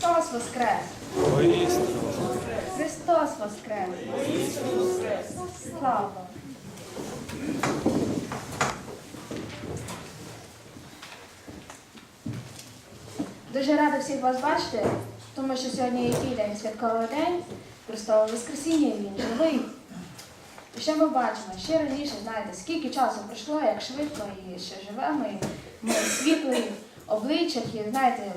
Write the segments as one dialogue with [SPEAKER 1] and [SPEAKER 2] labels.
[SPEAKER 1] Христос Воскрес! Христос Воскрес! Слава! Дуже рада всіх вас бачити, тому що сьогодні який день святковий день, Христове Воскресіння, Він живий. І що ми бачимо? Ще раніше, знаєте, скільки часу пройшло, як швидко і ще живемо, і ми світлі обличчях, і знаєте,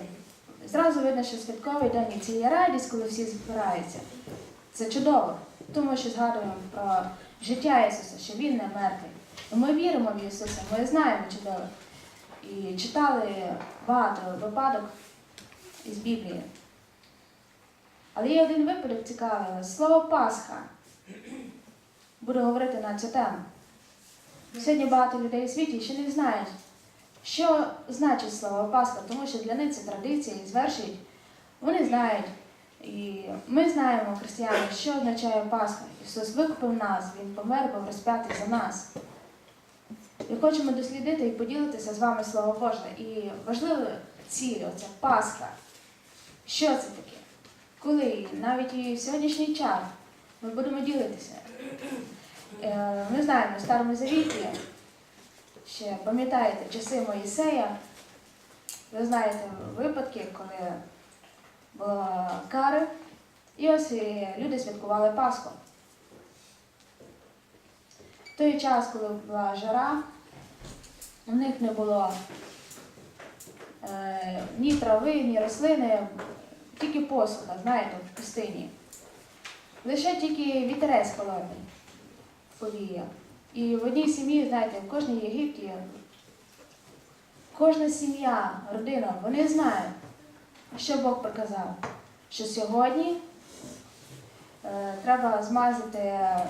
[SPEAKER 1] зразу видно, що святковий день і це радість, коли всі збираються. Це чудово, тому що згадуємо про життя Ісуса, що Він не мертвий. Ми віримо в Ісуса, ми знаємо чудово. І читали багато випадок із Біблії. Але є один випадок цікавий. Слово Пасха. Буду говорити на цю тему. Сьогодні багато людей у світі ще не знають, що значить слово Пасха, тому що для них це традиція і звершують. Вони знають. І ми знаємо, християни, що означає Пасха. Ісус викупив нас, Він помер, був розп'ятий за нас. І хочемо дослідити і поділитися з вами Слово Боже. І важлива ціль, оця Пасха. Що це таке? Коли навіть і в сьогоднішній час ми будемо ділитися. Е, Ми знаємо в Старому Завіті, ще пам'ятаєте часи Моїсея, ви знаєте випадки, коли була кара, і ось і люди святкували Пасху. В той час, коли була жара, у них не було е, ні трави, ні рослини, тільки посуха, знаєте, в пустині. Лише тільки вітерець холодний повіяв. І в одній сім'ї, знаєте, в кожній Єгипті, кожна сім'я, родина, вони знають, що Бог приказав, що сьогодні е, треба змазати е,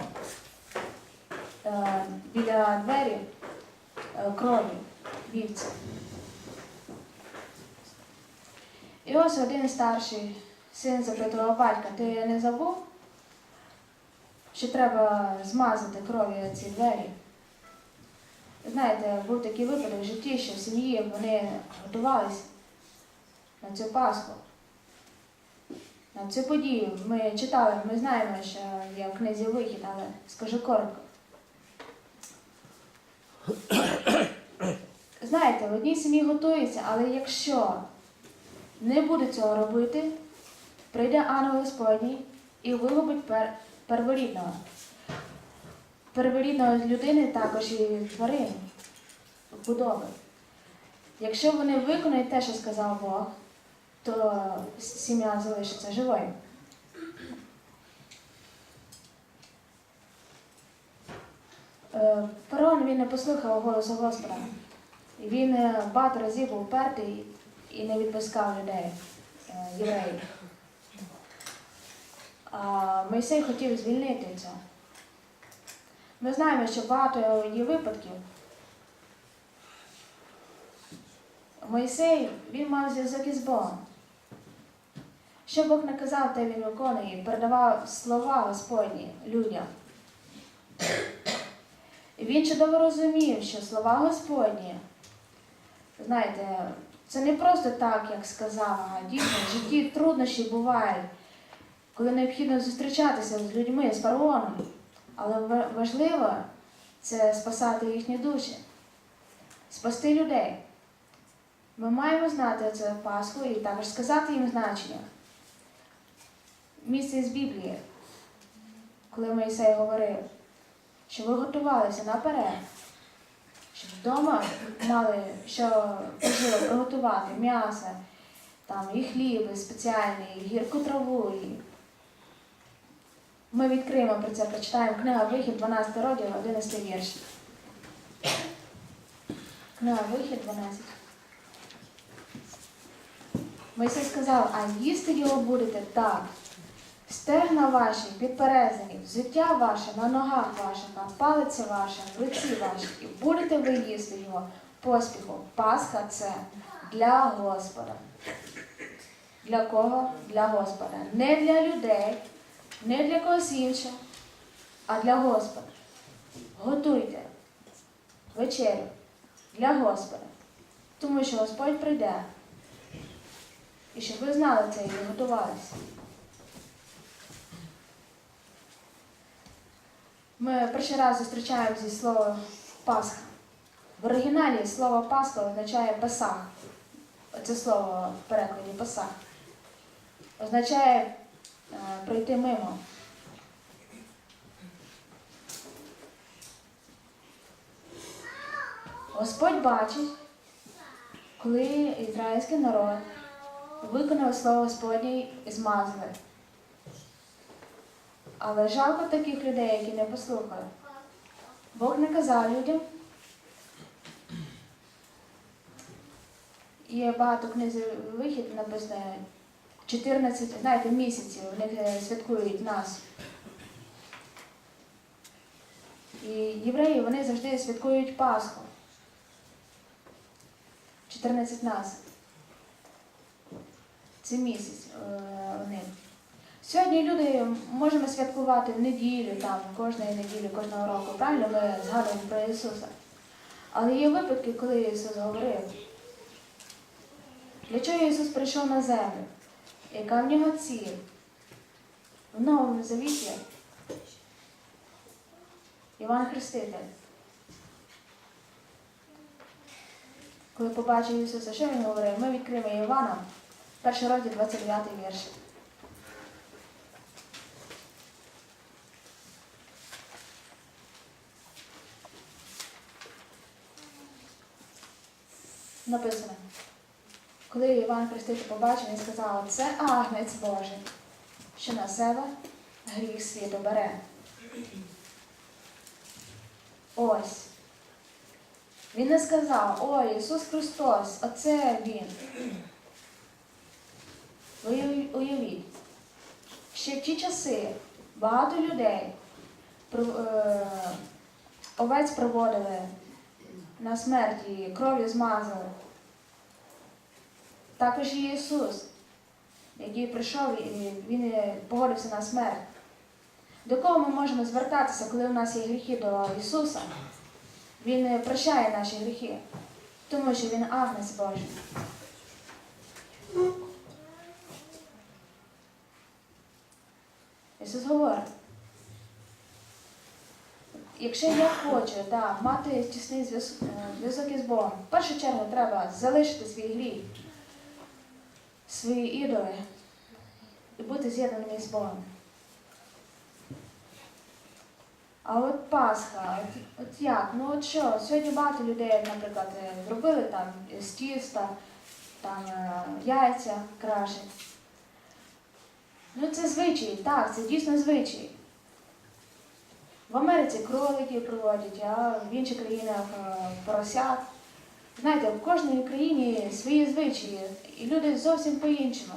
[SPEAKER 1] біля двері е, крові вівці. І ось один старший син запитував батька, ти не забув, що треба змазати кров'ю ці двері? Знаєте, був такий випадок в житті, що в сім'ї вони готувалися на цю Пасху, на цю подію. Ми читали, ми знаємо, що є в книзі вихід, але скажу коротко. Знаєте, в одній сім'ї готується, але якщо не буде цього робити, прийде ангел Господній і вигубить пер, перворідного. Перворідного людини також і тварин, будови. Якщо вони виконають те, що сказав Бог, то сім'я залишиться живою. Е, Фараон він не послухав голосу Господа. Він е, багато разів був упертий і не відпускав людей, е, євреїв. Мойсей хотів звільнити це. Ми знаємо, що багато є випадків. Мойсей він мав зв'язок із Богом. Що Бог наказав, те він виконує і передавав слова Господні людям. Він чудово розумів, що слова Господні, знаєте, це не просто так, як сказав, а дійсно в житті труднощі бувають, коли необхідно зустрічатися з людьми, з фараоном. Але важливо це спасати їхні душі, спасти людей. Ми маємо знати це Пасху і також сказати їм значення. Місце з Біблії, коли Моїсей говорив, що ви готувалися наперед, щоб вдома мали що приготувати м'ясо, там і хліб і спеціальний, і гірку траву. І... Ми відкриємо про це, прочитаємо книга Вихід, 12 розділ, 11 вірш. Книга Вихід, 12. Мойсей сказав, а їсти його будете так. Стегна ваші підперезані, взуття ваше на ногах ваших, а палиця ваша в руці вашій. І будете ви їсти його поспіху. Пасха це для Господа. Для кого? Для Господа. Не для людей, не для когось іншого, а для Господа. Готуйте вечерю для Господа. Тому що Господь прийде І щоб ви знали це і готувалися. Ми перший раз зустрічаємо зі словом Пасха. В оригіналі слово Пасха означає Пасах. Це слово в перекладі Пасах. Означає пройти мимо. Господь бачить, коли ізраїльський народ виконав слово Господнє і змазали. Але жалко таких людей, які не послухали. Бог не казав людям. Є багато книзів вихід, написано 14, знаєте, місяців, вони е, святкують нас. І євреї вони завжди святкують Пасху. 14 нас. Це місяць е, них. Сьогодні люди можемо святкувати в неділю, там, кожної неділі, кожного року. Правильно ми згадуємо про Ісуса. Але є випадки, коли Ісус говорив. Для чого Ісус прийшов на землю? Яка в нього ціль? В Новому Завіті Іван Хреститель. Коли побачив Ісуса, що він говорив? Ми відкриємо Івана, перший розділ 29 вірш. Написано. Коли Іван Хреститель побачив, він сказав, це агнець Божий, що на себе гріх світу бере. Ось. Він не сказав, ой, Ісус Христос, оце Він. Ви уявіть, ще в ті часи багато людей е, овець проводили на смерті, кров'ю змазали. Також і Ісус, який прийшов і Він е, погодився на смерть. До кого ми можемо звертатися, коли у нас є гріхи до Ісуса? Він е, прощає наші гріхи, тому що Він агнець Божий. Ісус говорить, якщо я хочу да, мати тісний е, зв'язок із Богом, в першу чергу треба залишити свій гріх, свої ідоли і бути з'єднаними з Богом. А от Пасха, от, от як? Ну от що, сьогодні багато людей, наприклад, е, зробили там з тіста, там е, яйця крашать. Ну це звичай, так, це дійсно звичай. В Америці кролики проводять, а в інших країнах е, поросят. Знаєте, в кожній країні свої звичаї, і люди зовсім по-іншому.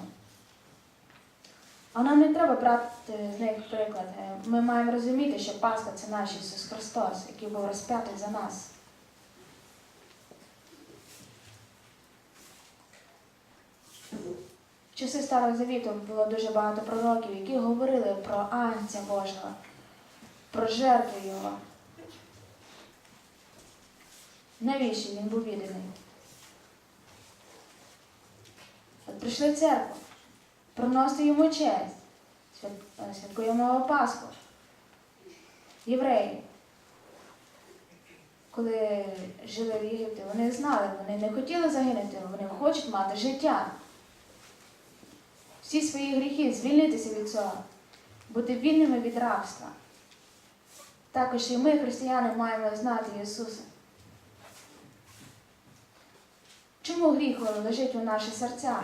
[SPEAKER 1] А нам не треба брати з них приклад. Е, Ми маємо розуміти, що Пасха це наш Ісус Христос, який був розп'ятий за нас. В часи Старого Завіту було дуже багато пророків, які говорили про Анця Божого, про жертву Його. Навіщо він був відданий? От прийшли в церкву, приносити йому честь, е, святкуємо його Пасху. Євреї, коли жили в Єгипті, вони знали, вони не хотіли загинути, вони хочуть мати життя. Всі свої гріхи, звільнитися від цього, бути вільними від рабства. Також і ми, християни, маємо знати Ісуса. Чому гріх лежить у наших серцях?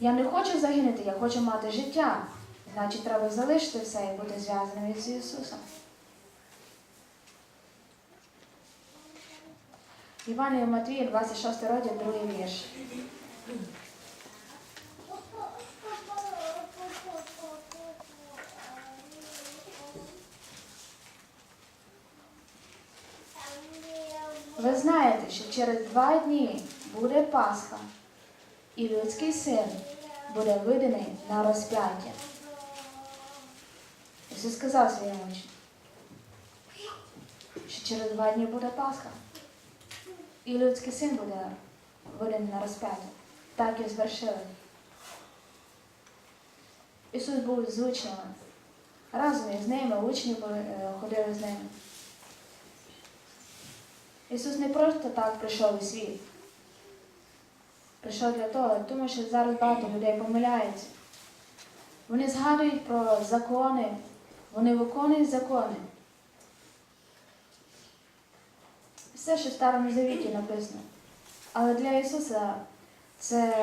[SPEAKER 1] Я не хочу загинути, я хочу мати життя. Значить, треба залишити все і бути зв'язаним з Ісусом. Іван і Матвія, 26 розділ, другий вірш. Ви знаєте, що через два дні буде Пасха, і людський син буде виданий на розп'яття. Ісус сказав своїм учням, що через два дні буде Пасха, і людський син буде виданий на розп'яття. так і звершили. Ісус був з учнями. Разом із ними учні е, ходили з ними. Ісус не просто так прийшов у світ. Прийшов для того, тому що зараз багато людей помиляються. Вони згадують про закони, вони виконують закони. Все, що в Старому Завіті написано. Але для Ісуса це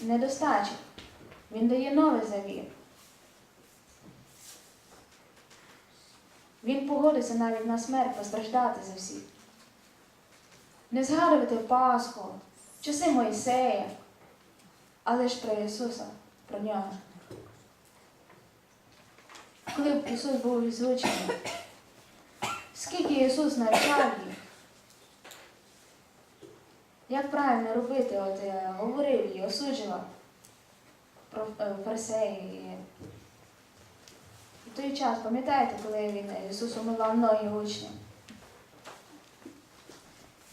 [SPEAKER 1] недостача. Він дає новий завіт. Він погодиться навіть на смерть постраждати за всіх. Не згадувати Пасху, часи Мойсея, але ж про Ісуса, про нього. Коли б Ісус був учнями, скільки Ісус навчав їх, як правильно робити, от е, говорив і осуджував про е, фарисеї. В той час, пам'ятаєте, коли він Ісус умивав ноги учням?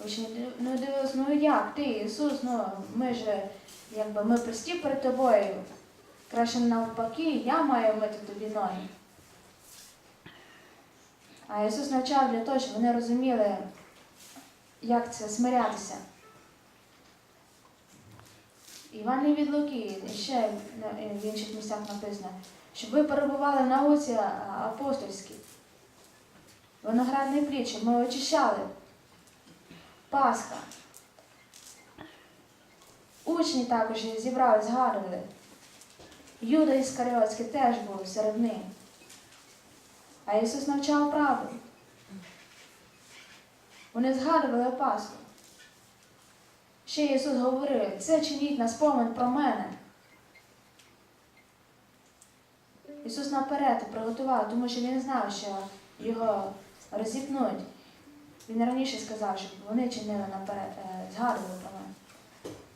[SPEAKER 1] Див- ну, дивилися, ну як ти, Ісус, ну ми ж якби ми прості перед тобою. Краще навпаки, я маю мити тобі ноги. А Ісус навчав для того, щоб вони розуміли, як це смирятися. Іван від Луки, і ще в інших місцях написано, щоб ви перебували в науці апостольській. Виноградний плід, щоб ми очищали. Пасха. Учні також зібрали, згадували. Юда Іскаріотський теж був серед них. А Ісус навчав правду. Вони згадували Пасху. Ще Ісус говорив, це чиніть на спомин про мене. Ісус наперед приготував, тому що Він знав, що його розіпнуть. Він раніше сказав, щоб вони чинили наперед, е, згадували про мене.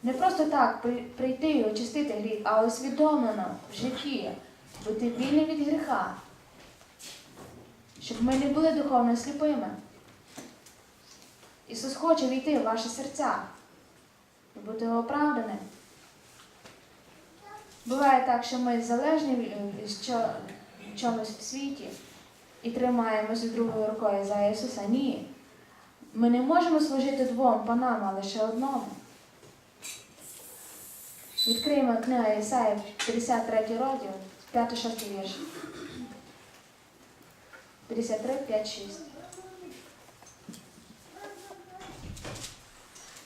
[SPEAKER 1] Не просто так прийти і очистити гріх, а усвідомлено в житті бути вільним від гріха, щоб ми не були духовно сліпими. Ісус хоче війти в ваші серця і бути оправданим. Буває так, що ми залежні від чомусь в світі і тримаємося другою рукою за Ісуса. Ні. Ми не можемо служити двом панам, а лише одному. Відкриємо книгу Ісаї, 53 розділ, 5-6 вірш. 53, 5, 6.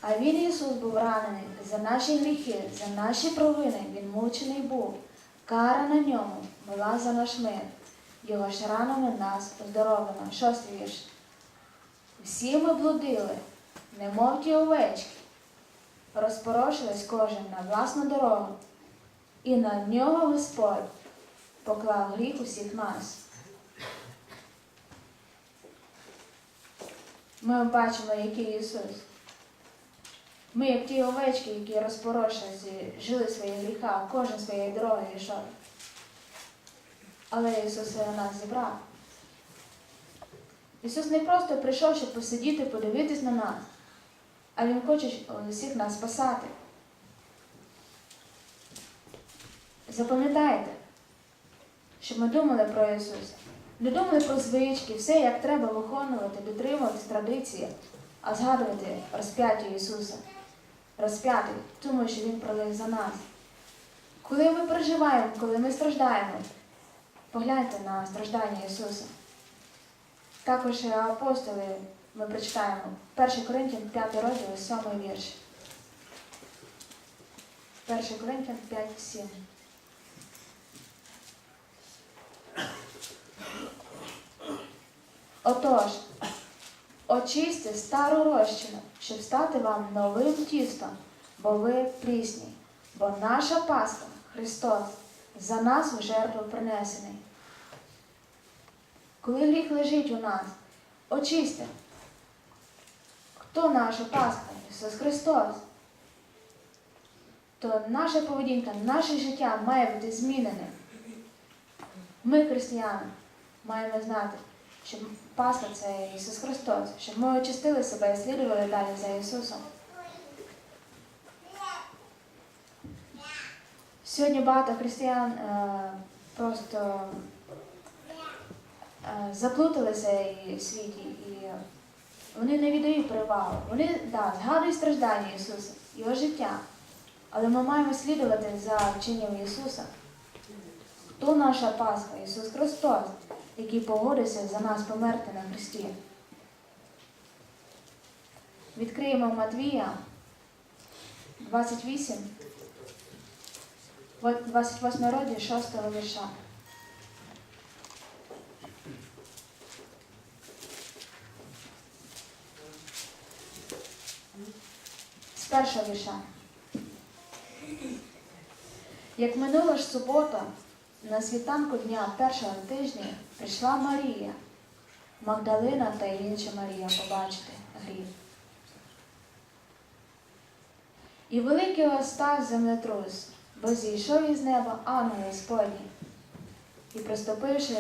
[SPEAKER 1] А він Ісус був ранений за наші гріхи, за наші провини. Він мучений був. Кара на ньому була за наш мир. Його ж ранами нас оздоровлено. Шостий вірш. Всі ми блудили, немов ті овечки, розпорошились кожен на власну дорогу, і на нього Господь поклав гріх усіх нас. Ми бачимо, який Ісус. Ми, як ті овечки, які розпорошились жили свої гріха, кожен своєї дороги йшов. Але Ісус нас зібрав. Ісус не просто прийшов, щоб посидіти, подивитись на нас, а Він хоче усіх нас спасати. Запам'ятайте, щоб ми думали про Ісуса. Не думали про звички, все, як треба виконувати, дотримуватись традиції, а згадувати розп'яття Ісуса. Розп'ятий, тому що Він пролив за нас. Коли ми переживаємо, коли ми страждаємо, погляньте на страждання Ісуса. Також е, апостоли ми прочитаємо 1 Коринтян 5 розділ, 7 вірш. 1 Коринтян 5, 7. Отож, очисти стару розчину, щоб стати вам новим тістом, бо ви прісні, бо наша Пасха, Христос, за нас в жертву принесений. Коли гріх лежить у нас, очисти. Хто наша Пасха? Ісус Христос. То наша поведінка, наше життя має бути зміненим. Ми, християни, маємо знати, що Пасха це Ісус Христос, щоб ми очистили себе і слідували далі за Ісусом. Сьогодні багато християн е, просто заплуталися і- в світі, і вони не віддають перевагу. Вони да, згадують страждання Ісуса, Його життя. Але ми маємо слідувати за вченням Ісуса. То наша Пасха, Ісус Христос, який погодився за нас померти на Христі. Відкриємо Матвія 28, 28 розділ 6 вірша. Першого вірша. Як минула ж субота, на світанку дня першого тижня прийшла Марія, Магдалина та інша Марія побачити гріх. І великий остав землетрус, бо зійшов із неба ангел Господній, і, приступивши,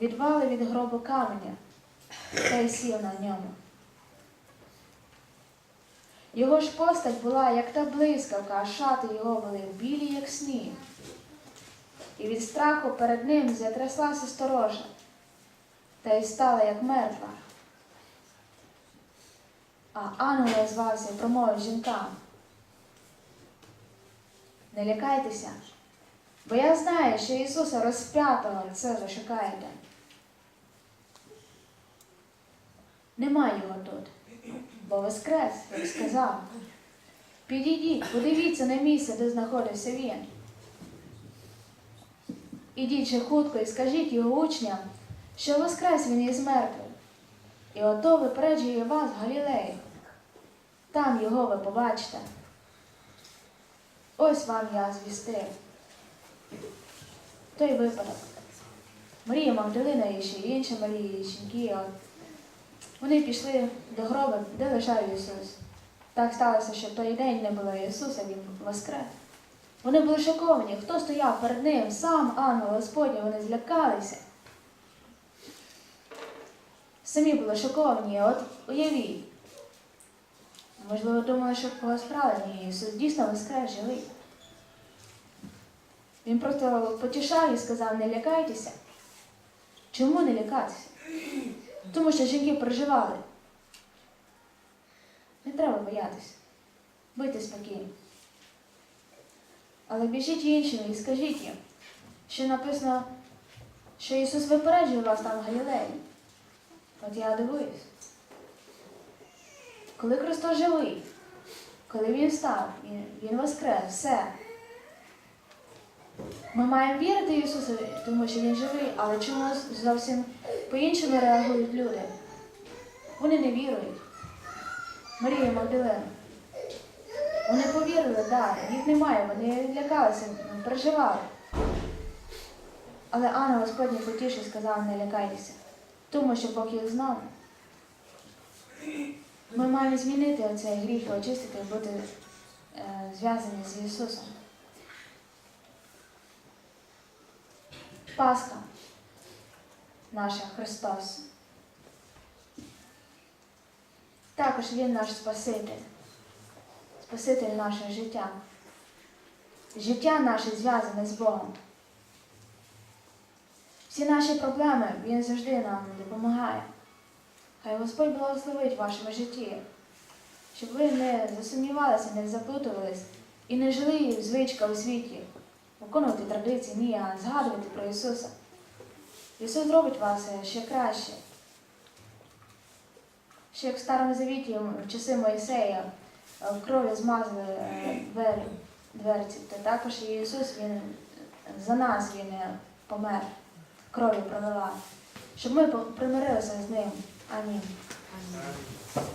[SPEAKER 1] відвали від гробу каменя та й сів на ньому. Його ж постать була, як та блискавка, а шати його були білі, як сніг. І від страху перед ним затряслася сторожа, та й стала, як мертва. А ангел звався і промовив жінкам. Не лякайтеся, бо я знаю, що Ісуса розп'ятого це ви шукаєте. Нема його тут, бо воскрес, як сказав. Підійдіть, подивіться на місце, де знаходився він. Ідіть же хутко і скажіть його учням, що воскрес він із мертвих, і ото випереджує вас в Галілеї. Там його ви побачите. Ось вам я звістив. Той випадок. Марія Магдалина і ще інші Марії, жінки. Вони пішли до гроба, де лежав Ісус. Так сталося, що в той день не було Ісуса, Він воскрес. Вони були шоковані. Хто стояв перед ним? Сам ангел Господній, вони злякалися. Самі були шоковані. От уявіть. Можливо, думали, що когось справи. Ісус дійсно воскрес живий. Він просто потішав і сказав, не лякайтеся. Чому не лякатися? Тому що жінки переживали. Не треба боятися. Будьте спокійні. Але біжіть іншими і скажіть їм, що написано, що Ісус випереджує вас там в Галілеї. От я дивуюсь. Коли Христос живий, коли Він став, він воскрес, все. Ми маємо вірити Ісусу, тому що Він живий, але чомусь зовсім по-іншому реагують люди. Вони не вірують. Марія Магдалина. Вони повірили, так, да, їх немає, вони лякалися, переживали. Але Анна Господній потішив і сказав, не лякайтеся, тому що Бог їх з нами. Ми маємо змінити оцей гріх, очистити і бути е, зв'язані з Ісусом. Пасха наша Христос. Також Він наш Спаситель, Спаситель наше життя. Життя наше зв'язане з Богом. Всі наші проблеми Він завжди нам допомагає. Хай Господь благословить вашому житті, щоб ви не засумнівалися, не заплутувались і не жили в звичка у світі, виконувати традиції, ні, а згадувати про Ісуса. Ісус зробить вас ще краще. Ще як в Старому Завіті в часи Моїсея е, в крові змазали е, двері, дверці, то також і Ісус Він за нас Він е, помер, кров'ю пролила, щоб ми примирилися з Ним. Амінь.
[SPEAKER 2] Амінь.